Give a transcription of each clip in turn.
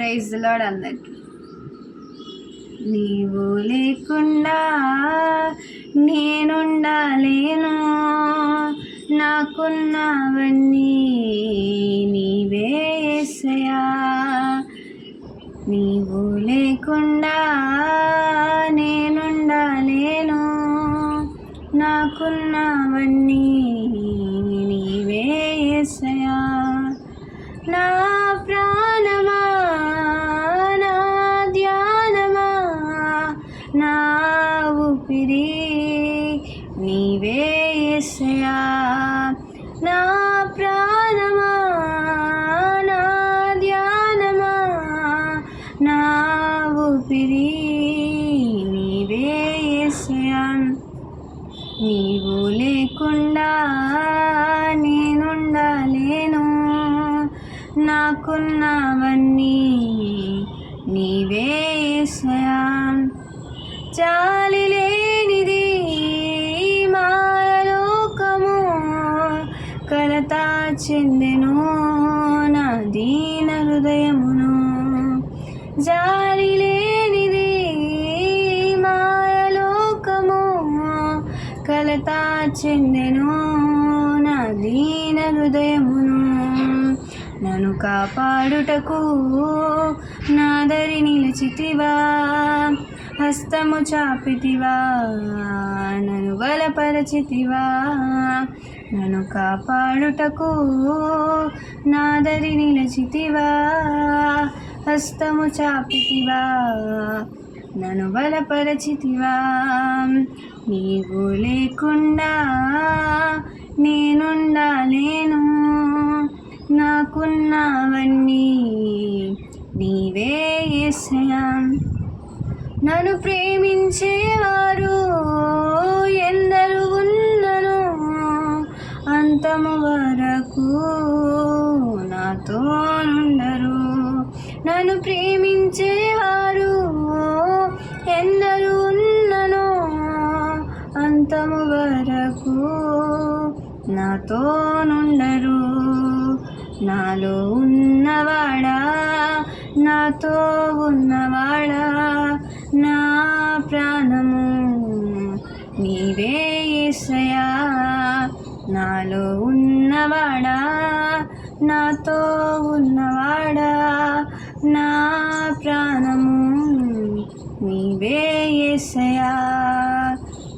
Praise lord అందరికి. నీవు లేకుండా నేనుండలేను నాకున్నవన్నీ నీవే యేసయ్యా నీవు లేకుండా నేనుండలేను నాకున్నవన్నీ ఊపిరి నీవే యేసయ్యా నా ప్రాణమా నా ధ్యానమా నా ఊపిరి నీవే యేసయ్యా నీవు లేకుండా నేనుండలేను. నాకున్నవన్నీ నీవే యేసయ్యా జాలి లేనిది మాయలోకము. కలత చెందెను నా దీన హృదయమును. జాలి లేనిది మాయలోకము. కలత చెందెను నా దీన హృదయమును. నన్ను కాపాడుటకు నాదరి నిలిచితివా హస్తము చాపితివా నన్ను బలపరచితివా. నన్ను కాపాడుటకు నాదరి నిలిచితివా హస్తము చాపితివా నన్ను బలపరచితివా. నీవు లేకుండా నేనుండాలేను నాకున్నవన్నీ నీవే యేసయ్యా నన్ను ప్రేమించేవారు ఎందరు ఉన్నను అంతము వరకు నాతో ఉండరు నన్ను ప్రేమించేవారు ఎందరు ఉన్నను అంతము వరకు నాతో నుండరు. నాలో ఉన్నవాడా? నాతో ఉన్నవాడా? నా ప్రాణము నీవే యేసయ్యా నాలో ఉన్నవాడా? నాతో ఉన్నవాడా? నా ప్రాణము నీవే ఏసయా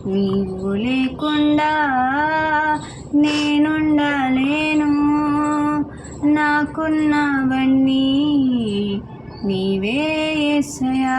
నీవు లేకుండా నే నాకున్నవన్నీ నీవే ఎసయా